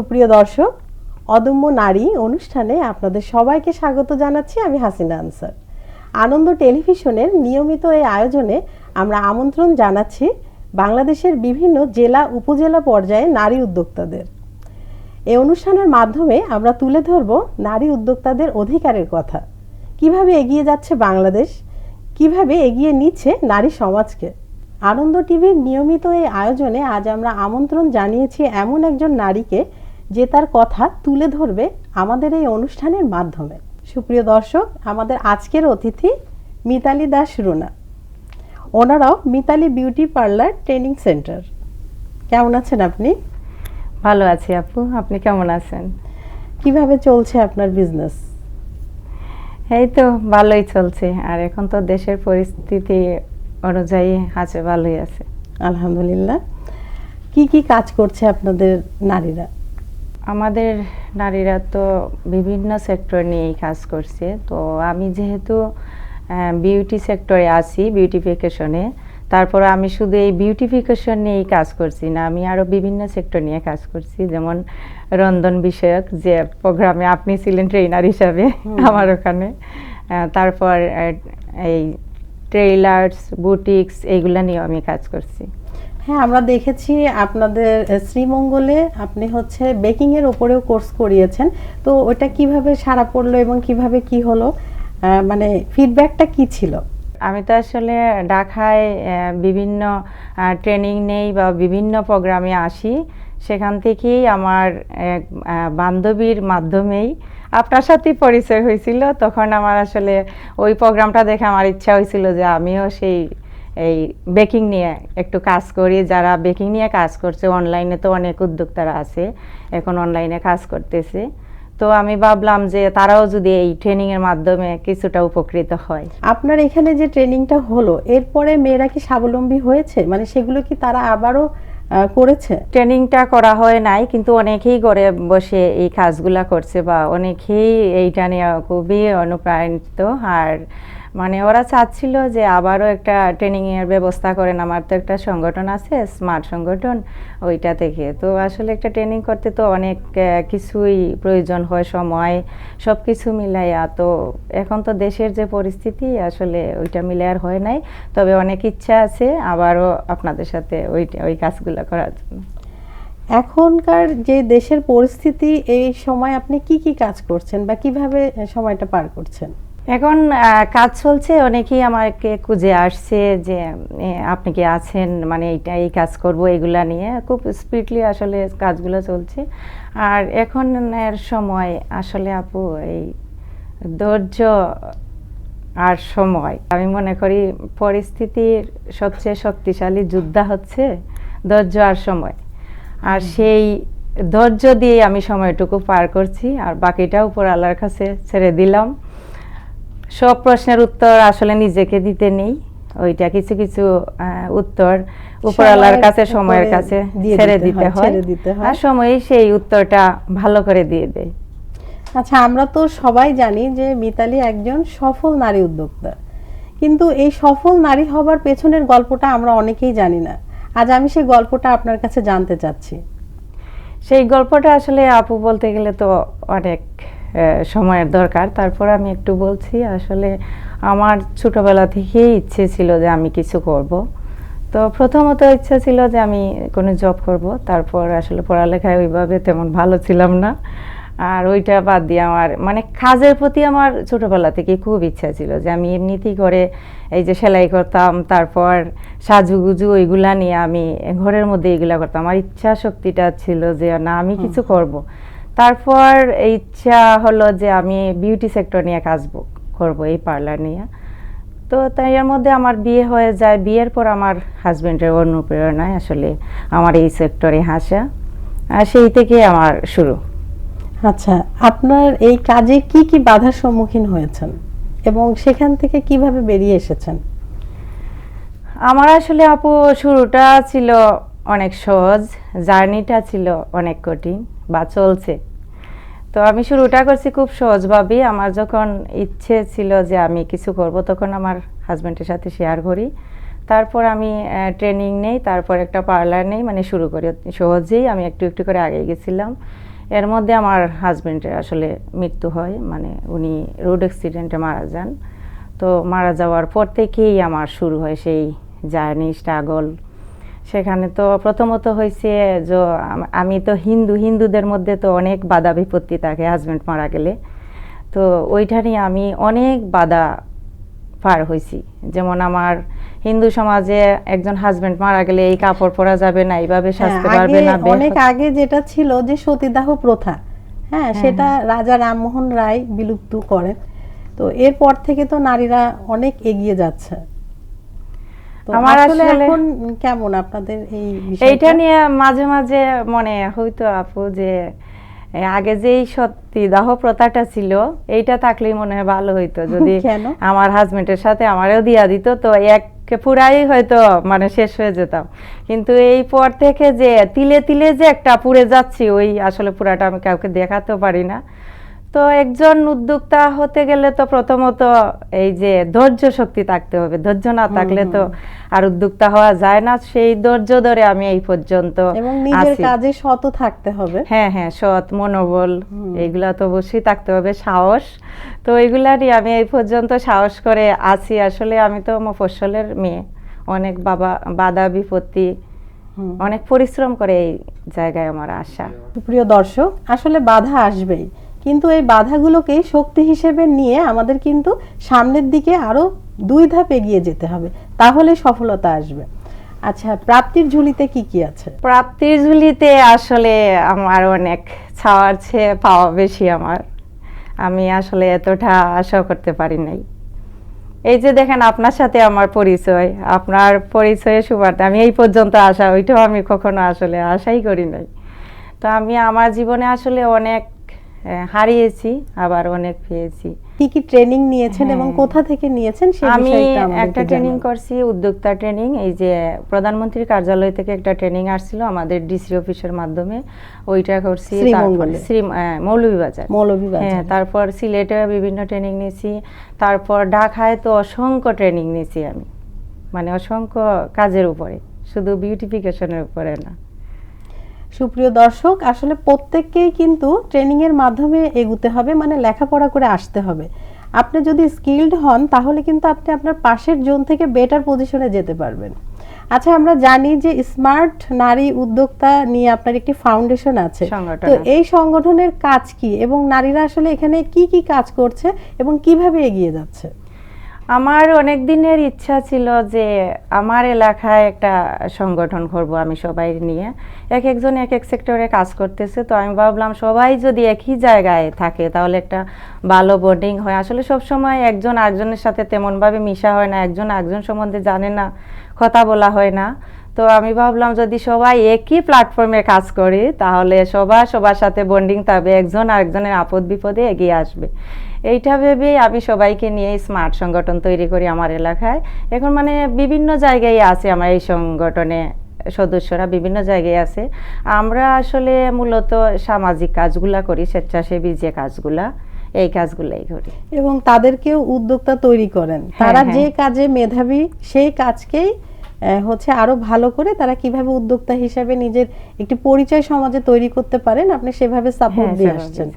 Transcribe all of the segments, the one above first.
সুপ্রিয় দর্শক, অদম্য নারী অনুষ্ঠানে আপনাদের সবাইকে স্বাগত জানাচ্ছি আমি হাসিনা আনসার। আনন্দ টেলিভিশনের নিয়মিত এই আয়োজনে আমরা আমন্ত্রণ জানাচ্ছি বাংলাদেশের বিভিন্ন জেলা, উপজেলা পর্যায়ে নারী উদ্যোক্তাদের। এই অনুষ্ঠানের মাধ্যমে আমরা তুলে ধরব নারী উদ্যোক্তাদের অধিকারের কথা। কীভাবে এগিয়ে যাচ্ছে বাংলাদেশ? কীভাবে এগিয়ে নিচ্ছে নারী সমাজকে? আনন্দ টিভির নিয়মিত এই আয়োজনে আজ আমরা আমন্ত্রণ জানিয়েছি এমন একজন নারীকে যে তার কথা তুলে ধরবে আমাদের এই অনুষ্ঠানের মাধ্যমে। সুপ্রিয় দর্শক আমাদের আজকের অতিথি মিতালি দাস রুনা। ওনারাও Mitali beauty parlour training centre. কেমন আছেন আপনি? ভালো আছি আপু। আপনি কেমন আছেন? কীভাবে চলছে আপনার বিজনেস এই তো ভালোই চলছে। আর এখন তো দেশের পরিস্থিতি অনুযায়ী আছে ভালোই আছে। আলহামদুলিল্লাহ। কি কি কাজ করছে আপনাদের নারীরা? আমাদের নারীরা তো বিভিন্ন সেক্টর নিয়েই কাজ করছে। তো আমি যেহেতু বিউটি সেক্টরে আছি বিউটিফিকেশনে তারপর আমি শুধু এই বিউটিফিকেশন নিয়েই কাজ করছি না আমি আরও বিভিন্ন সেক্টর নিয়ে কাজ করছি। যেমন রন্ধন বিষয়ক যে প্রোগ্রামে আপনি ছিলেন ট্রেনার হিসাবে আমার ওখানে। তারপর এই ট্রেইলার্স বুটিক্স এইগুলা নিয়েও আমি কাজ করছি। হ্যাঁ আমরা দেখেছি আপনাদের শ্রীমঙ্গলে আপনি হচ্ছে বেকিং এর উপরেও কোর্স করিয়েছেন। তো ওটা কীভাবে সারা পড়ল এবং কীভাবে কি হলো? মানে ফিডব্যাকটা কি ছিল? আমি তো আসলে ঢাকায় বিভিন্ন ট্রেনিং নেই বা বিভিন্ন প্রোগ্রামে আসি। সেখান থেকেই আমার এক বান্ধবীর মাধ্যমেই আপনার সাথেই পরিচয় হয়েছিল। তখন আমার আসলে ওই প্রোগ্রামটা দেখে আমার ইচ্ছা হয়েছিল যে আমিও সেই এই বেকিং নিয়ে একটু কাজ করি। যারা বেকিং নিয়ে কাজ করছে অনলাইনে তো অনেক উদ্যোক্তারা আছে এখন অনলাইনে কাজ করতেছে। তো আমি ভাবলাম যে তারাও যদি এই ট্রেনিংয়ের মাধ্যমে কিছুটা উপকৃত হয়। আপনার এখানে যে ট্রেনিংটা হলো এরপরে মেয়েরা কি স্বাবলম্বী হয়েছে? মানে সেগুলো কি তারা আবারও করেছে? ট্রেনিংটা করা হয় নাই কিন্তু অনেকেই ঘরে বসে এই কাজগুলা করছে বা অনেকেই এইটা নিয়ে খুবই অনুপ্রাণিত। আর মানে ওরা চাচ্ছিল যে আবারও একটা ট্রেনিংয়ের ব্যবস্থা করেন। আমার তো একটা সংগঠন আছে স্মার্ট সংগঠন ওইটা থেকে তো আসলে একটা ট্রেনিং করতে তো অনেক কিছুই প্রয়োজন হয়, সময় সব কিছু মিলাইয়া। তো এখন তো দেশের যে পরিস্থিতি, আসলে ওইটা মিলে আর হয় নাই। তবে অনেক ইচ্ছা আছে আবারও আপনাদের সাথে ওই ওই কাজগুলো করার জন্য। এখনকার যে দেশের পরিস্থিতি, এই সময় আপনি কি কি কাজ করছেন বা কীভাবে সময়টা পার করছেন? এখন কাজ চলছে অনেকেই আমাকে খুঁজে আসছে যে আপনি কি আছেন? মানে এইটা এই কাজ করব এগুলা নিয়ে। খুব স্পিডলি আসলে কাজগুলো চলছে। আর এখন এর সময় আসলে আপু এই ধৈর্য আর সময় আমি মনে করি পরিস্থিতির সবচেয়ে শক্তিশালী যোদ্ধা হচ্ছে ধৈর্য আর সময়। আর সেই ধৈর্য দিয়ে আমি সময়টুকু পার করছি আর বাকিটা উপর আল্লাহর কাছে ছেড়ে দিলাম। সব প্রশ্নের উত্তর আসলে নিজেকে দিতে নেই। ওইটা কিছু কিছু উত্তর উপর আল্লাহর সময়ের কাছে সময়ের কাছে ছেড়ে দিতে হয়। আর সময়ই সেই উত্তরটা ভালো করে দিয়ে দেয়। আচ্ছা আমরা তো সবাই জানি যে মিতালি একজন সফল নারী উদ্যোক্তা। কিন্তু এই সফল নারী হবার পেছনের গল্পটা আমরা অনেকেই জানি না। আজ আমি সেই গল্পটা আপনার কাছে জানতে চাচ্ছি। সেই গল্পটা আসলে আপু বলতে গেলে তো অনেক। সময়ের দরকার। তারপর আমি একটু বলছি আসলে আমার ছোটবেলা থেকেই ইচ্ছে ছিল যে আমি কিছু করব। তো প্রথমত ইচ্ছা ছিল যে আমি কোনো জব করব। তারপর আসলে পড়ালেখায় ওইভাবে তেমন ভালো ছিলাম না। আর ওইটা বাদ দিয়ে আমার মানে কাজের প্রতি আমার ছোটবেলা থেকে খুব ইচ্ছা ছিল যে আমি এমনিতেই করে এই যে সেলাই করতাম তারপর সাজুগুজু ওইগুলা নিয়ে আমি ঘরের মধ্যে এইগুলা করতাম। আমার ইচ্ছা শক্তিটা ছিল যে না আমি কিছু করব। তারপর ইচ্ছা হলো যে আমি বিউটি সেক্টর নিয়ে কাজ করব এই পার্লার নিয়ে। তো তাই এর মধ্যে আমার বিয়ে হয়ে যায়। বিয়ের পর আমার হাজব্যান্ডের অনুপ্রেরণায় আসলে আমার এই সেক্টরে হাসা আর সেই থেকে আমার শুরু। আচ্ছা আপনার এই কাজে কি কি বাধার সম্মুখীন হয়েছেন? এবং সেখান থেকে কীভাবে বেরিয়ে এসেছেন? আমার আসলে আপু শুরুটা ছিল অনেক সহজ। জার্নিটা ছিল অনেক কঠিন। বা চলছে। তো আমি শুরুটা করছি খুব সহজভাবেই আমার যখন ইচ্ছে ছিল যে আমি কিছু করব, তখন আমার হাজব্যান্ডের সাথে শেয়ার করি। তারপর আমি ট্রেনিং নেই, তারপর একটা পার্লার নেই মানে শুরু করি। সহজেই আমি একটু একটু করে আগে গেছিলাম। এর মধ্যে আমার হাজব্যান্ডের আসলে মৃত্যু হয় মানে উনি রোড অ্যাক্সিডেন্টে মারা যান। তো মারা যাওয়ার পর থেকেই আমার শুরু হয় সেই জার্নি স্ট্রাগল সেখানে তো প্রথমত হয়েছে যে আমি তো হিন্দু হিন্দুদের মধ্যে তো অনেক বাধা বিপত্তি থাকে হাজবেন্ড মারা গেলে। তো ওইখানে আমি অনেক বাধা পার হয়েছি যেমন আমার হিন্দু সমাজে একজন হাজবেন্ড মারা গেলে এই কাপড় পরা যাবে না এইভাবে সাজতে হ্যাঁ, পারবে না অনেক আগে যেটা ছিল যে সতীদাহ প্রথা হ্যাঁ। সেটা রাজা রামমোহন রায় বিলুপ্ত করেন। তো এরপর থেকে তো নারীরা অনেক এগিয়ে যাচ্ছে। আমার আসলে এখন কেমন আপনাদের এই এইটা নিয়ে মাঝে মাঝে মনে আপু যে আগে যেই সত্যি দাহ প্রথাটা ছিল এইটা থাকলেই মনে হয় ভালো হইতো। যদি? আমার হাজবেন্ডের সাথে আমারও দিয়া দিত তো এক পুরাই হয়তো মানে শেষ হয়ে যেতাম। কিন্তু এই পর থেকে যে তিলে তিলে যে একটা পুড়ে যাচ্ছি ওই আসলে পুরাটা আমি কাউকে দেখাতেও পারি না। তো একজন উদ্যোক্তা হতে গেলে তো প্রথমত এই যে ধৈর্য শক্তি থাকতে হবে। ধৈর্য না থাকলে তো আর উদ্যোক্তা হওয়া যায় না। সেই ধৈর্য ধরে আমি এই পর্যন্ত এবং নিজের কাজে শত থাকতে হবে। হ্যাঁ হ্যাঁ সৎ মনোবল এইগুলা তো অবশ্যই থাকতে হবে সাহস। তো এইগুলারই আমি এই পর্যন্ত সাহস করে আছি। আসলে আমি তো মফস্বলের মেয়ে। অনেক বাবা বাধা বিপত্তি অনেক পরিশ্রম করে এই জায়গায় আমার আশা। প্রিয় দর্শক আসলে বাধা আসবেই। কিন্তু এই বাধাগুলোকে শক্তি হিসেবে নিয়ে আমাদের কিন্তু সামনের দিকে আরও দুই ধাপ এগিয়ে যেতে হবে, তাহলে সফলতা আসবে। আচ্ছা প্রাপ্তির ঝুলিতে কি কি আছে? প্রাপ্তির ঝুলিতে আসলে আমার অনেক ছাওয়ার চেয়ে পাওয়া বেশি আমার। আমি আসলে এতটা আশা করতে পারি নাই। এই যে দেখেন, আপনার সাথে আমার পরিচয়, আপনার পরিচয়ে সুবার্তা আমি এই পর্যন্ত আসা ওইটাও আমি কখনো আসলে আশাই করি নাই। তো আমি আমার জীবনে আসলে অনেক হারিয়েছি আবার অনেক পেয়েছি। কি কি ট্রেনিং নিয়েছেন এবং হ্যাঁ। কোথা থেকে নিয়েছেন সেই আমি একটা ট্রেনিং করছি উদ্যোক্তা ট্রেনিং এই যে প্রধানমন্ত্রীর কার্যালয় থেকে একটা ট্রেনিং আসছিল আমাদের ডিসি অফিসের মাধ্যমে। ওইটা করছি শ্রী মৌলভীবাজার। মৌলভীবাজার। হ্যাঁ তারপর সিলেটে বিভিন্ন ট্রেনিং নিয়েছি তারপর ঢাকায় তো অসংখ্য ট্রেনিং নিয়েছি আমি। মানে অসংখ্য কাজের উপরে শুধু বিউটিফিকেশনের উপরে না। সুপ্রিয় দর্শক আসলে প্রত্যেককেই কিন্তু ট্রেনিং এর মাধ্যমে এগুতে হবে মানে লেখাপড়া করে আসতে হবে। আপনি যদি স্কিলড হন তাহলে কিন্তু আপনি আপনার পাশের জোন থেকে বেটার পজিশনে যেতে পারবেন। আচ্ছা আমরা জানি যে স্মার্ট নারী উদ্যোক্তা নিয়ে আপনার একটি ফাউন্ডেশন আছে। তো এই সংগঠনের কাজ কি? এবং নারীরা আসলে এখানে কি কি কাজ করছে এবং কীভাবে এগিয়ে যাচ্ছে? আমার অনেক দিনের ইচ্ছা ছিল যে আমার এলাকায় একটা সংগঠন করব আমি সবাই নিয়ে। এক একজন এক এক সেক্টরে কাজ করতেছে, তো আমি ভাবলাম সবাই যদি একই জায়গায় থাকে তাহলে একটা ভালো বন্ডিং হয়। আসলে সব সময় একজন আরেকজনের সাথে তেমনভাবে মিশা হয় না, একজন আরেকজন সম্বন্ধে জানে না, কথা বলা হয় না। তো আমি ভাবলাম যদি সবাই একই প্ল্যাটফর্মে কাজ করি তাহলে সবার সবার সাথে বন্ডিং থাকবে একজন আরেকজনের আপদ বিপদে এগিয়ে আসবে। এইটা ভেবেই আমি সবাইকে নিয়ে স্মার্ট সংগঠন তৈরি করি আমার এলাকায়। এখন মানে বিভিন্ন জায়গায় আছে আমার এই সংগঠনে সদস্যরা বিভিন্ন জায়গায় আছে। আমরা আসলে মূলত সামাজিক কাজগুলা করি স্বেচ্ছাসেবী যে কাজগুলা এই কাজগুলাই করি। এবং তাদেরকেও উদ্যোক্তা তৈরি করেন। হ্যাঁ, তারা হ্যাঁ। যে কাজে মেধাবী সেই কাজকেই হচ্ছে আরও ভালো করে তারা কীভাবে উদ্যোক্তা হিসেবে নিজের একটি পরিচয় সমাজে তৈরি করতে পারেন আপনি সেভাবে সাপোর্ট হ্যাঁ, দিয়ে আসছেন।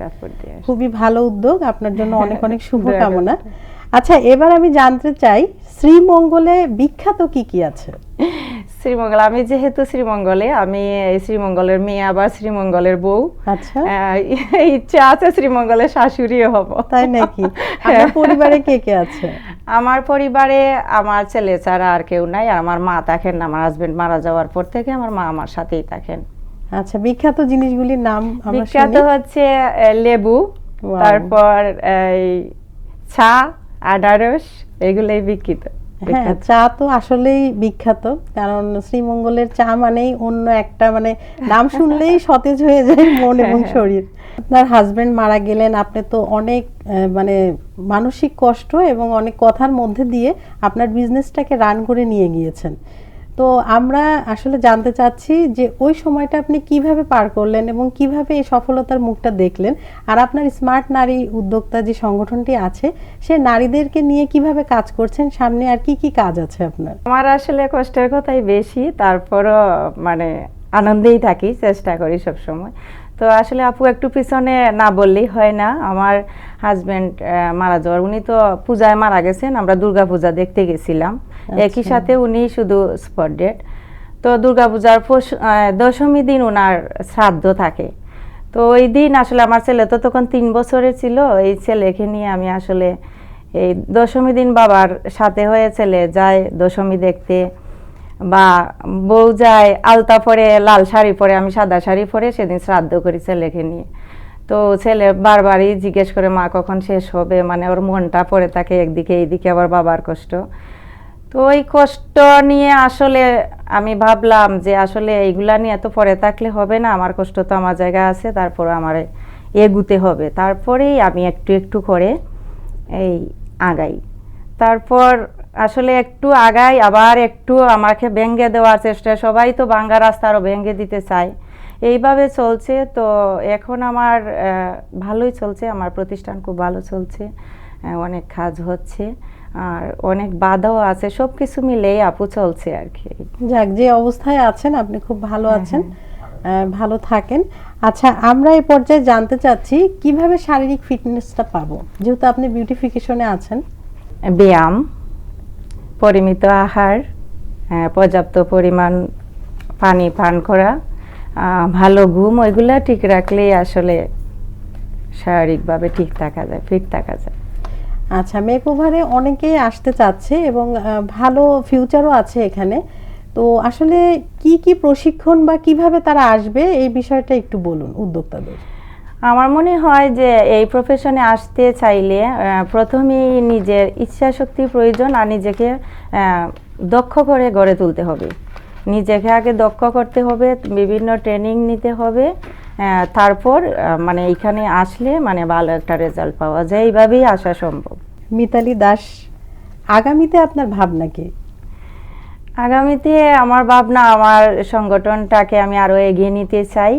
খুবই ভালো উদ্যোগ আপনার জন্য অনেক অনেক শুভকামনা। আচ্ছা এবার আমি জানতে চাই শ্রীমঙ্গলে বিখ্যাত কি কি আছে? শ্রীমঙ্গল আমি যেহেতু শ্রীমঙ্গলে আমি শ্রীমঙ্গলের মেয়ে আবার শ্রীমঙ্গলের বউ। আচ্ছা। ইচ্ছা আছে শ্রীমঙ্গলের শাশুড়িও হব। তাই নাকি? পরিবারে কে কে আছে? আমার পরিবারে আমার ছেলে ছাড়া আর কেউ নাই আর আমার মা থাকেন আমার হাজবেন্ড মারা যাওয়ার পর থেকে আমার মা আমার সাথেই থাকেন। আচ্ছা বিখ্যাত জিনিসগুলির নাম বিখ্যাত হচ্ছে লেবু তারপর এই চা আনারস এগুলোই বিখ্যাত হ্যাঁ চা তো আসলেই বিখ্যাত কারণ শ্রীমঙ্গলের চা মানেই অন্য একটা মানে নাম শুনলেই সতেজ হয়ে যায় মন এবং হ্যাঁ, শরীর। আপনার হাজবেন্ড মারা গেলেন, আপনি তো অনেক মানে মানসিক কষ্ট এবং অনেক কথার মধ্যে দিয়ে আপনার বিজনেসটাকে রান করে নিয়ে গিয়েছেন। তো আমরা আসলে জানতে চাচ্ছি যে ওই সময়টা আপনি কীভাবে পার করলেন এবং কীভাবে এই সফলতার মুখটা দেখলেন? আর আপনার স্মার্ট নারী উদ্যোক্তা যে সংগঠনটি আছে, সে নারীদেরকে নিয়ে কীভাবে কাজ করছেন? সামনে আর কি কি কাজ আছে আপনার? আমার আসলে কষ্টের কথাই বেশি, তারপরও মানে আনন্দেই থাকি, চেষ্টা করি সব সময় তো আসলে আপু একটু পিছনে না বললেই হয় না। আমার হাজবেন্ড মারা যাওয়ার উনি তো পূজায় মারা গেছেন আমরা দুর্গা পূজা দেখতে গেছিলাম। একই আচ্ছা। সাথে উনি শুধু স্পট ডেট তো দুর্গাপূজার দশমী দিন ওনার শ্রাদ্ধ থাকে। তো ওই দিন আসলে আমার ছেলে তো তখন তিন বছরের ছিল এই ছেলেকে নিয়ে আমি আসলে এই দশমী দিন বাবার সাথে হয়ে ছেলে যায় দশমী দেখতে। বা বউ যায়, আলতা পরে, লাল শাড়ি পরে, আমি সাদা শাড়ি পরে সেদিন শ্রাদ্ধ করি ছেলেকে নিয়ে। তো ছেলে বারবারই জিজ্ঞেস করে, মা, কখন শেষ হবে? মানে ওর মনটা পড়ে থাকে একদিকে, এইদিকে আবার বাবার কষ্ট। তো ওই কষ্ট নিয়ে আসলে আমি ভাবলাম যে আসলে এইগুলা নিয়ে এত পরে থাকলে হবে না, আমার কষ্ট তো আমার জায়গা আছে তারপর আমার এগুতে হবে। তারপরেই আমি একটু একটু করে এই আগাই। তারপর আসলে একটু আগাই আবার একটু আমাকে ভেঙ্গে দেওয়ার চেষ্টা। সবাই তো বাঙ্গা রাস্তা আরও ভেঙ্গে দিতে চায়। এইভাবে চলছে তো এখন আমার ভালোই চলছে আমার প্রতিষ্ঠান খুব ভালো চলছে অনেক কাজ হচ্ছে আর অনেক বাধাও আছে সব কিছু মিলেই আপু চলছে আর কি। যাক যে অবস্থায় আছেন আপনি খুব ভালো হ্যাঁ, আছেন ভালো থাকেন। আচ্ছা আমরা এই পর্যায়ে জানতে চাচ্ছি কীভাবে শারীরিক ফিটনেসটা পাবো? যেহেতু আপনি বিউটিফিকেশনে আছেন। ব্যায়াম। পরিমিত আহার আহ, পর্যাপ্ত পরিমাণ পানি পান করা ভালো ঘুম ওইগুলা ঠিক রাখলেই আসলে শারীরিকভাবে ঠিক থাকা যায় ফিট থাকা যায়। আচ্ছা মেকওভারে অনেকেই আসতে চাচ্ছে এবং ভালো ফিউচারও আছে এখানে। তো আসলে কি কি প্রশিক্ষণ বা কীভাবে তারা আসবে এই বিষয়টা একটু বলুন উদ্যোক্তাদের। আমার মনে হয় যে এই প্রফেশনে আসতে চাইলে প্রথমেই নিজের ইচ্ছা শক্তির প্রয়োজন আর নিজেকে দক্ষ করে গড়ে তুলতে হবে। নিজেকে আগে দক্ষ করতে হবে, বিভিন্ন ট্রেনিং নিতে হবে তারপর মানে এইখানে আসলে মানে ভালো একটা রেজাল্ট পাওয়া যায়। এইভাবেই আসা সম্ভব। মিতালি দাস, আগামীতে আপনার ভাবনা কি? আগামীতে আমার ভাবনা, আমার সংগঠনটাকে আমি আরও এগিয়ে নিতে চাই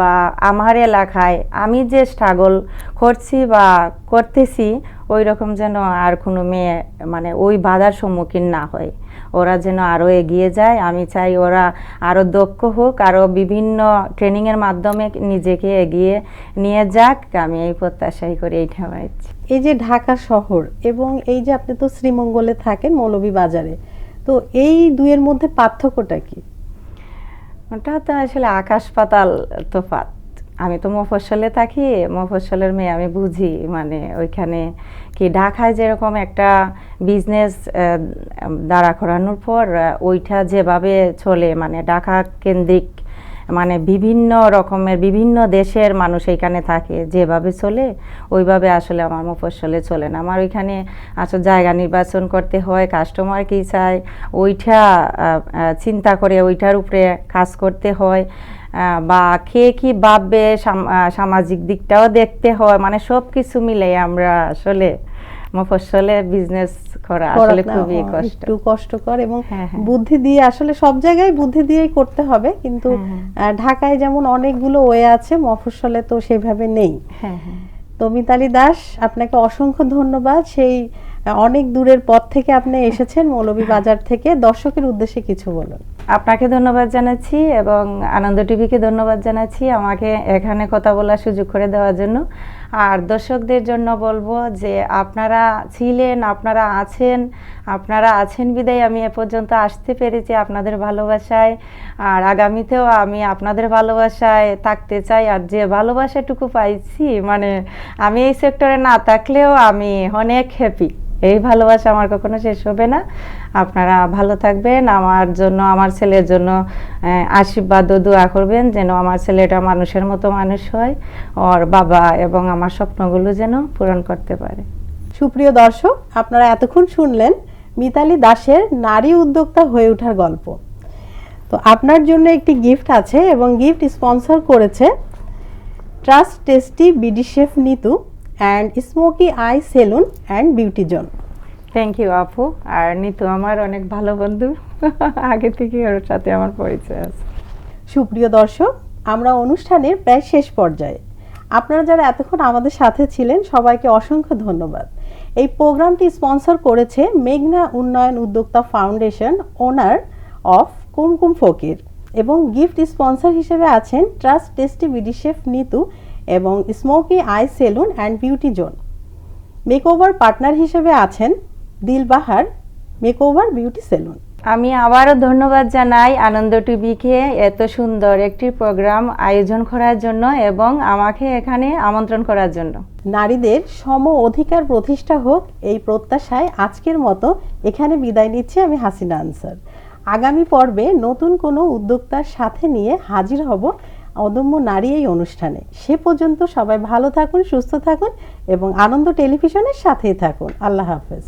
বা আমার এলাকায় আমি যে স্ট্রাগল করছি বা করতেছি ওই রকম যেন আর কোনো মেয়ে মানে ওই বাধার সম্মুখীন না হয়। ওরা যেন আরও এগিয়ে যায়, আমি চাই ওরা আরও দক্ষ হোক আরও বিভিন্ন ট্রেনিংয়ের মাধ্যমে নিজেকে এগিয়ে নিয়ে যাক, আমি এই প্রত্যাশাই করে, এইটা পাচ্ছি এই যে ঢাকা শহর এবং এই যে আপনি তো শ্রীমঙ্গলে থাকেন, মৌলভীবাজারে তো এই দুইয়ের মধ্যে পার্থক্যটা কি? ওটা তো আসলে আকাশ পাতাল তোফাত আমি তো মফস্বলে থাকি, মফস্বলের মেয়ে আমি বুঝি মানে ওইখানে কি ঢাকায় যেরকম একটা বিজনেস দাঁড়া করানোর পর ওইটা যেভাবে চলে মানে ঢাকা কেন্দ্রিক মানে বিভিন্ন রকমের বিভিন্ন দেশের মানুষ এখানে থাকে। যেভাবে চলে, ওইভাবে আসলে আমার মফস্বলে চলে না। আমার ওইখানে আসলে জায়গা নির্বাচন করতে হয় কাস্টমার কি চায় ওইটা চিন্তা করে ওইটার উপরে কাজ করতে হয় বা কে কি ভাববে সামাজিক দিকটাও দেখতে হয়। মানে সব কিছু মিলে আমরা আসলে মফস্বলে বিজনেস করা আসলে খুবই ও, কষ্ট। একটু কষ্টকর এবং হ্যাঁ, হ্যাঁ। বুদ্ধি দিয়ে আসলে সব জায়গায় বুদ্ধি দিয়েই করতে হবে কিন্তু হ্যাঁ, ঢাকায় যেমন অনেকগুলো ওয়ে আছে মফস্বলে তো সেভাবে নেই। হ্যাঁ হ্যাঁ। তো মিতালি দাস আপনাকে অসংখ্য ধন্যবাদ। সেই অনেক দূরের পথ থেকে আপনি এসেছেন মৌলভীবাজার থেকে। দর্শকের উদ্দেশ্যে কিছু বলুন। আপনাকে ধন্যবাদ জানাচ্ছি এবং আনন্দ টিভিকে ধন্যবাদ জানাচ্ছি আমাকে এখানে কথা বলার সুযোগ করে দেওয়ার জন্য। আর দর্শকদের জন্য বলব যে আপনারা ছিলেন, আপনারা আছেন আপনারা আছেন বিদায়। আমি এ পর্যন্ত আসতে পেরেছি আপনাদের ভালোবাসায়। আর আগামীতেও আমি আপনাদের ভালোবাসায় থাকতে চাই। আর যে ভালোবাসাটুকু পাইছি মানে আমি এই সেক্টরে না থাকলেও আমি অনেক হ্যাপি এই ভালোবাসা আমার কখনো শেষ হবে না। আপনারা ভালো থাকবেন, আমার জন্য, আমার ছেলের জন্য আশীর্বাদ ও দোয়া করবেন যেন আমার ছেলেটা মানুষের মতো মানুষ হয়, ওর বাবা এবং আমার স্বপ্নগুলো যেন পূরণ করতে পারে। সুপ্রিয় দর্শক, আপনারা এতক্ষণ শুনলেন মিতালি দাসের নারী উদ্যোক্তা হয়ে ওঠার গল্প। তো আপনার জন্য একটি গিফট আছে এবং গিফট স্পন্সর করেছে trust tasty BD chef Nitu and smoky eye salon and beauty zone thank you আপু আর নিতু, আমার অনেক ভালো বন্ধু। আগে থেকে ওর সাথে আমার পরিচয় আছে। সুপ্রিয় দর্শক, আমরা অনুষ্ঠানের প্রায় শেষ পর্যায়ে। আপনারা যারা এতক্ষণ আমাদের সাথে ছিলেন, সবাইকে অসংখ্য ধন্যবাদ। এই প্রোগ্রামটি স্পন্সর করেছে মেঘনা উন্নয়ন উদ্যোক্তা ফাউন্ডেশন, ওনার অফ কুমকুম ফকির এবং গিফট স্পন্সর হিসেবে আছেন trust tasty BD chef Nitu এবং smoky eye salon and beauty zone. Makeover partner হিসেবে আছেন দিলবাহার মেকওভার বিউটি সেলুন। আমি আবারও ধন্যবাদ জানাই আনন্দ টিভিকে এত সুন্দর একটি প্রোগ্রাম আয়োজন করার জন্য এবং আমাকে এখানে আমন্ত্রণ করার জন্য। নারীদের সম অধিকার প্রতিষ্ঠা হোক এই প্রত্যাশায় আজকের মতো এখানে বিদায় নিচ্ছি আমি হাসিনা আনসার। আগামী পর্বে নতুন কোনো উদ্যোক্তার সাথে নিয়ে হাজির হব অদম্য নারী এই অনুষ্ঠানে। সে পর্যন্ত সবাই ভালো থাকুন সুস্থ থাকুন এবং আনন্দ টেলিভিশনের সাথেই থাকুন। আল্লাহ হাফেজ।